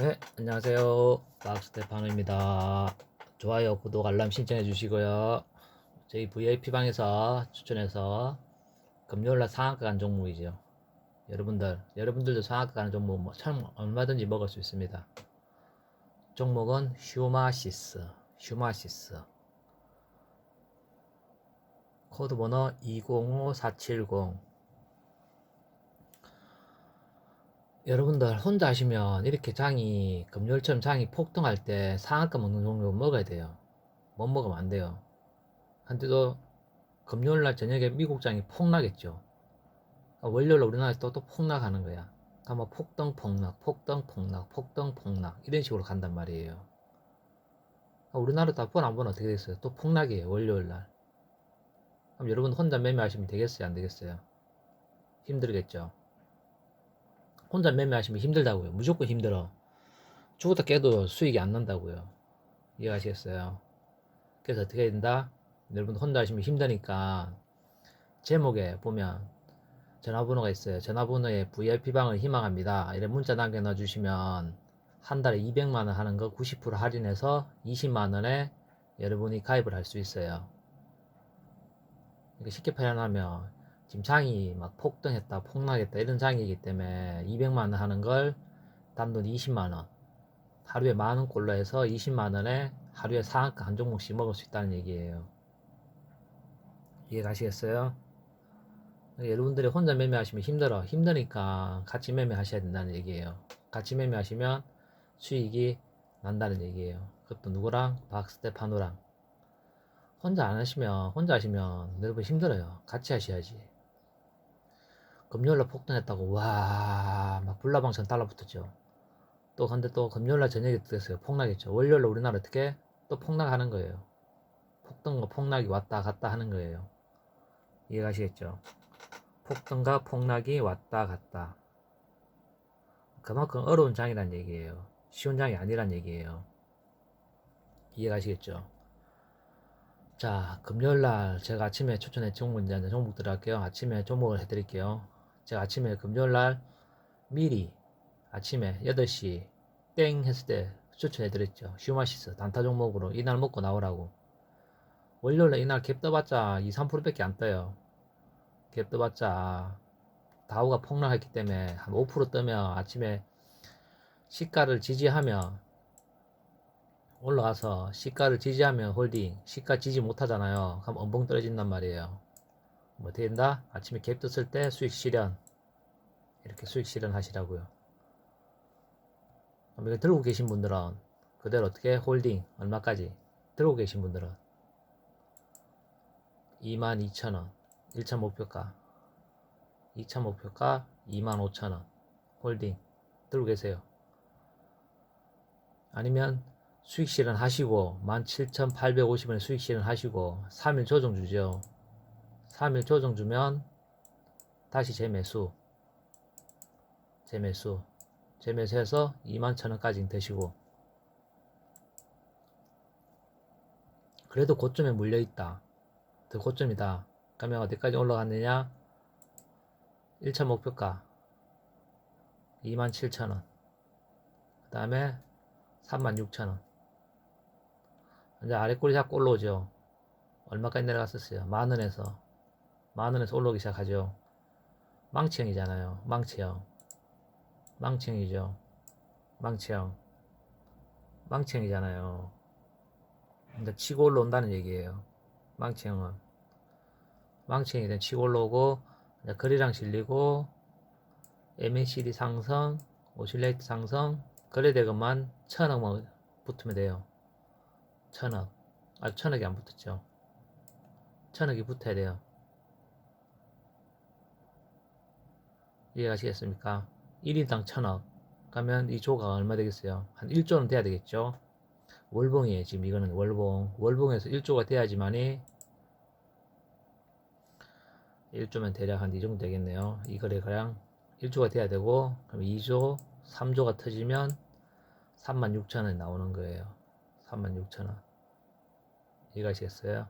네, 안녕하세요. 박스테파노입니다. 좋아요, 구독, 알람 신청해 주시고요. 저희 VIP방에서 추천해서 금요일날 상한가 간 종목이죠. 여러분들, 여러분들도 상한가 가는 종목 뭐 참 얼마든지 먹을 수 있습니다. 종목은 휴마시스, 휴마시스. 코드 번호 205470. 여러분들 혼자 하시면 이렇게 장이 금요일처럼 장이 폭등할 때 상한가 먹는 종류 먹어야 돼요. 못 먹으면 안 돼요. 한때도 금요일날 저녁에 미국 장이 폭락했죠. 월요일 우리나라에서 또, 또 폭락하는 거야. 아마 폭등 폭락, 폭등 폭락, 폭등 폭락 이런 식으로 간단 말이에요. 우리나라 다번 안 보면 어떻게 되겠어요? 또 폭락이에요. 월요일 날. 그럼 여러분 혼자 매매하시면 되겠어요? 안 되겠어요? 힘들겠죠? 혼자 매매하시면 힘들다고요. 무조건 힘들어. 죽었다 깨도 수익이 안 난다고요. 이해하시겠어요? 그래서 어떻게 해야 된다? 여러분 혼자 하시면 힘드니까 제목에 보면 전화번호가 있어요. 전화번호에 VIP방을 희망합니다. 이런 문자 남겨 넣어주시면 한 달에 200만원 하는 거 90% 할인해서 20만원에 여러분이 가입을 할 수 있어요. 쉽게 표현하면 지금 장이 막 폭등했다, 폭락했다 이런 장이기 때문에 200만 원 하는 걸 단돈 20만 원 하루에 만 원 꼴로 해서 20만 원에 하루에 상한가 한 종목씩 먹을 수 있다는 얘기예요. 이해 가시겠어요? 여러분들이 혼자 매매하시면 힘들어. 힘드니까 같이 매매하셔야 된다는 얘기예요. 같이 매매하시면 수익이 난다는 얘기예요. 그것도 누구랑? 박스테파노랑. 혼자 안 하시면, 혼자 하시면 여러분 힘들어요. 같이 하셔야지. 금요일날 폭등했다고 와 막 불나방천 달라붙었죠. 또 근데 또 금요일날 저녁에 됐어요. 폭락했죠. 월요일날 우리나라 어떻게 또 폭락하는 거예요. 폭등과 폭락이 왔다 갔다 하는 거예요. 이해가시겠죠? 폭등과 폭락이 왔다 갔다. 그만큼 어려운 장이란 얘기예요. 쉬운 장이 아니란 얘기예요. 이해가시겠죠? 자, 금요일 날 제가 아침에 추천해 종목 이제 종목 들어갈게요. 아침에 종목을 해드릴게요. 제가 아침에 금요일 날 미리 아침에 8시 땡 했을 때 추천해 드렸죠. 슈마시스 단타 종목으로 이날 먹고 나오라고. 월요일에 이날 갭 떠봤자 2, 3%밖에 안 떠요. 갭 떠봤자 다우가 폭락했기 때문에 한 5% 뜨면 아침에 시가를 지지하면 올라가서 시가를 지지하면 홀딩 시가 지지 못하잖아요. 그럼 엄봉 떨어진단 말이에요. 뭐 된다? 아침에 갭 떴을 때 수익 실현 이렇게 수익 실현 하시라고요. 그럼 이거 들고 계신 분들은 그대로 어떻게 홀딩 얼마까지 들고 계신 분들은 22,000원 1차 목표가 2차 목표가 25,000원 홀딩 들고 계세요. 아니면 수익 실현 하시고 17,850원에 수익 실현 하시고 3일 조정 주죠. 3일 조정 주면 다시 재매수 재매수 재매수해서 2만 천원까지 드시고. 그래도 고점에 물려있다. 더 고점이다. 그러면 어디까지 올라갔느냐? 1차 목표가 2만 7천원. 그 다음에 3만 6천원. 이제 아래 꼬리 잡고 올라오죠. 얼마까지 내려갔었어요? 만원에서 만원에서 올라오기 시작하죠. 망치형이잖아요. 망치형. 망치형이죠. 망치형. 망치형이잖아요. 근데 치고 올라온다는 얘기예요. 망치형은. 망치형이 된 치고 올라오고 거리랑 실리고 MACD 상승 오실레이트 상승 거래 대금만 천억만 붙으면 돼요. 천억. 아 천억이 안 붙었죠. 천억이 붙어야 돼요 이해가시겠습니까? 1인당 1000억 가면 이 조가 얼마 되겠어요? 한 1조는 돼야 되겠죠? 월봉이에요. 지금 이거는 월봉. 월봉에서 1조가 돼야지만이 1조면 대략 한 이 정도 되겠네요. 이 거래가량 1조가 돼야 되고 그럼 2조, 3조가 터지면 36,000원 나오는 거예요. 36,000원. 이해가시겠어요?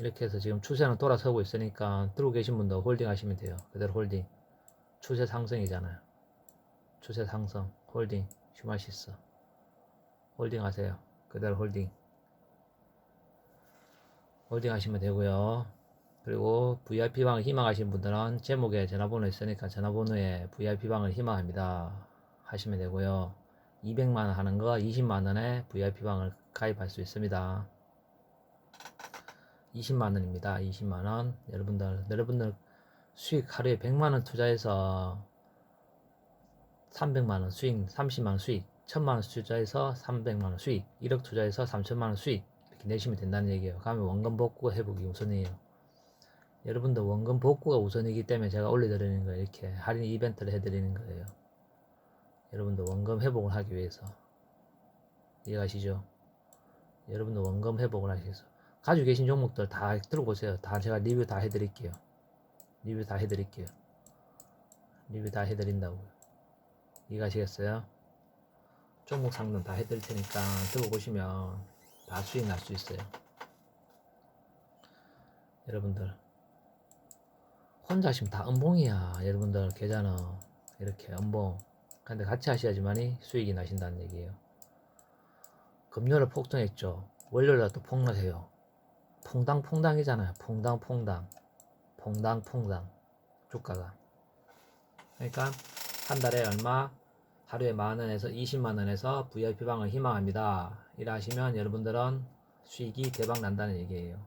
이렇게 해서 지금 추세는 돌아서고 있으니까 들고 계신 분도 홀딩 하시면 돼요. 그대로 홀딩. 추세 상승이잖아요. 추세 상승. 홀딩. 슈마시스. 홀딩 하세요. 그대로 홀딩. 홀딩 하시면 되고요. 그리고 VIP 방을 희망하시는 분들은 제목에 전화번호 있으니까 전화번호에 VIP 방을 희망합니다. 하시면 되고요. 200만원 하는 거 20만원에 VIP 방을 가입할 수 있습니다 20만 원입니다. 20만 원. 여러분들 여러분들 수익 하루에 100만 원 투자해서 300만 원 수익 30만 원 수익 1000만 원 투자해서 300만 원 수익 1억 투자해서 3000만원 수익 이렇게 내시면 된다는 얘기예요. 그러면 원금 복구 회복이 우선이에요. 여러분들 원금 복구가 우선이기 때문에 제가 올려드리는 거예요. 이렇게 할인 이벤트를 해드리는 거예요. 여러분들 원금 회복을 하기 위해서. 이해가시죠? 여러분들 원금 회복을 위해서 가지고 계신 종목들 다 들어보세요. 다 제가 리뷰 다 해드릴게요. 리뷰 다 해드릴게요. 리뷰 다 해드린다고요. 이해가시겠어요? 종목 상담 다 해드릴 테니까 들어보시면 다 수익 날 수 있어요. 여러분들. 혼자 하시면 다 음봉이야. 여러분들 계좌는 이렇게 음봉. 근데 같이 하셔야지만이 수익이 나신다는 얘기예요. 금요일에 폭등했죠. 월요일에 또 폭락해요 퐁당퐁당이잖아요. 퐁당퐁당. 퐁당퐁당. 주가가. 그러니까 한 달에 얼마? 하루에 만원에서 20만원에서 VIP방을 희망합니다. 이라 하시면 여러분들은 수익이 대박 난다는 얘기예요.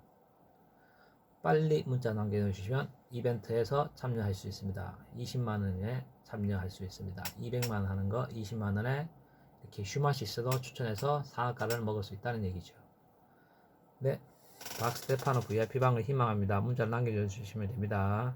빨리 문자 남겨주시면 이벤트에서 참여할 수 있습니다. 20만원에 참여할 수 있습니다. 200만원 하는 거 20만원에 이렇게 슈마시스도 추천해서 상한가를 먹을 수 있다는 얘기죠. 네 박스테파노 VIP방을 희망합니다. 문자 남겨주시면 됩니다